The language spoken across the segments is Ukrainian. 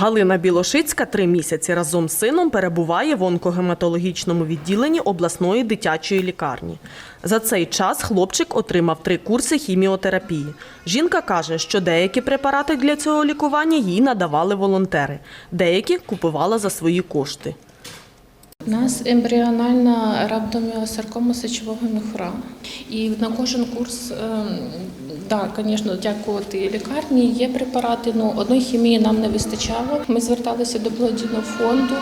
Галина Білошицька три місяці разом з сином перебуває в онкогематологічному відділенні обласної дитячої лікарні. За цей час хлопчик отримав три курси хіміотерапії. Жінка каже, що деякі препарати для цього лікування їй надавали волонтери, деякі купувала за свої кошти. У нас ембріональна рhabdomyosаркома сечового міхура. І на кожен курс, ем, да, звісно, дякувати лікарні, є препарати, але одної хімії нам не вистачало. Ми зверталися до благодійного фонду.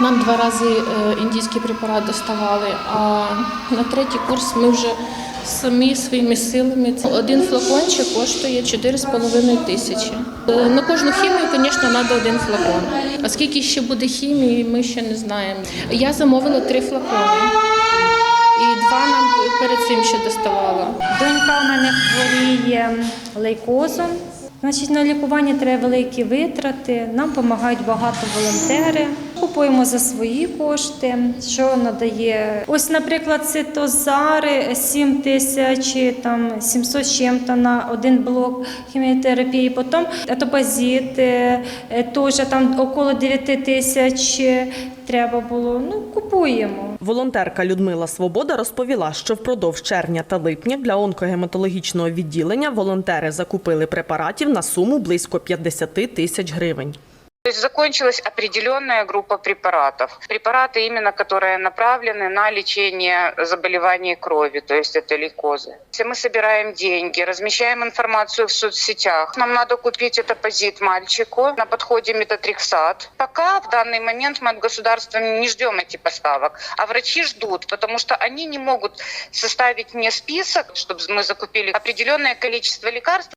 Нам два рази е, індійський препарат доставали, а на третій курс ми вже самі своїми силами. Один флакончик коштує 4,5 тисячі. Е, На кожну хімію, звісно, треба один флакон. А скільки ще буде хімії, ми ще не знаємо. Я замовила три флакони. І два нам перед цим ще доставала. Донька у мене хворіє лейкозом. Значить, на лікування треба великі витрати. Нам допомагають багато волонтери. Купуємо за свої кошти, що надає. Ось, наприклад, цитозари 7 тисяч, там 700 з чим-то на один блок хіміотерапії. Потім етопазит, е, е, теж там около 9 тисяч треба було. Ну, купуємо. Волонтерка Людмила Свобода розповіла, що впродовж червня та липня для онкогематологічного відділення волонтери закупили препаратів на суму близько 50 тисяч гривень. То есть закончилась определенная группа препаратов. Препараты именно, которые направлены на лечение заболеваний крови, то есть это лейкозы. Если мы собираем деньги, размещаем информацию в соцсетях, нам надо купить этапозит мальчику, на подходе метатриксат. Пока в данный момент мы от государства не ждем эти поставок, а врачи ждут, потому что они не могут составить мне список, чтобы мы закупили определенное количество лекарств,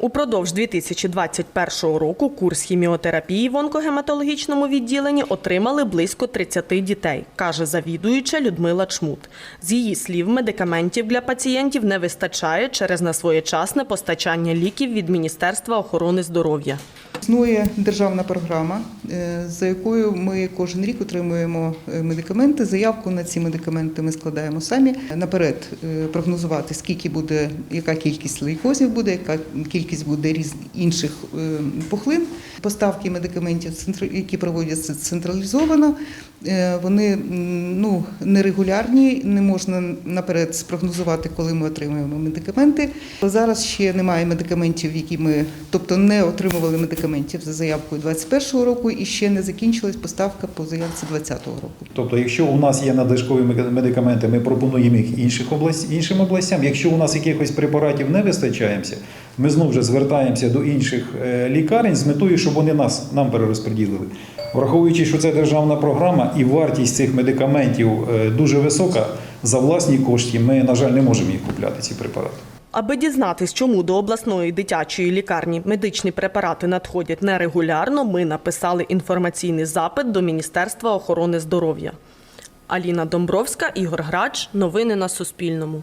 Упродовж 2021 року курс хіміотерапії в онкогематологічному відділенні отримали близько 30 дітей, каже завідуюча Людмила Чмут. З її слів, медикаментів для пацієнтів не вистачає через несвоєчасне постачання ліків від Міністерства охорони здоров'я. Існує державна програма, е, за якою ми кожен рік отримуємо е, медикаменти. Заявку на ці медикаменти ми складаємо самі. Наперед е, прогнозувати, скільки буде, яка кількість лейкозів буде, яка кількість буде різ інших пухлин. Поставки медикаментів, які проводяться централізовано, вони ну, нерегулярні, не можна наперед спрогнозувати, коли ми отримуємо медикаменти. Зараз ще немає медикаментів, які ми, тобто не отримували медикаментів за заявкою 2021 року, і ще не закінчилась поставка по заявці 2020 року. Тобто, якщо у нас є надлишкові меди- медикаменти, ми пропонуємо їх інших область, іншим областям. Якщо у нас якихось препаратів не вистачаємося, ми знову вже звертаємося до інших е, лікарень з метою, щоб вони нас нам перерозподілили. Враховуючи, що це державна програма і вартість цих медикаментів е, дуже висока, за власні кошти ми, на жаль, не можемо їх купляти, ці препарати. Аби дізнатись, чому до обласної дитячої лікарні медичні препарати надходять нерегулярно, ми написали інформаційний запит до Міністерства охорони здоров'я. Аліна Домбровська, Ігор Грач. Новини на Суспільному.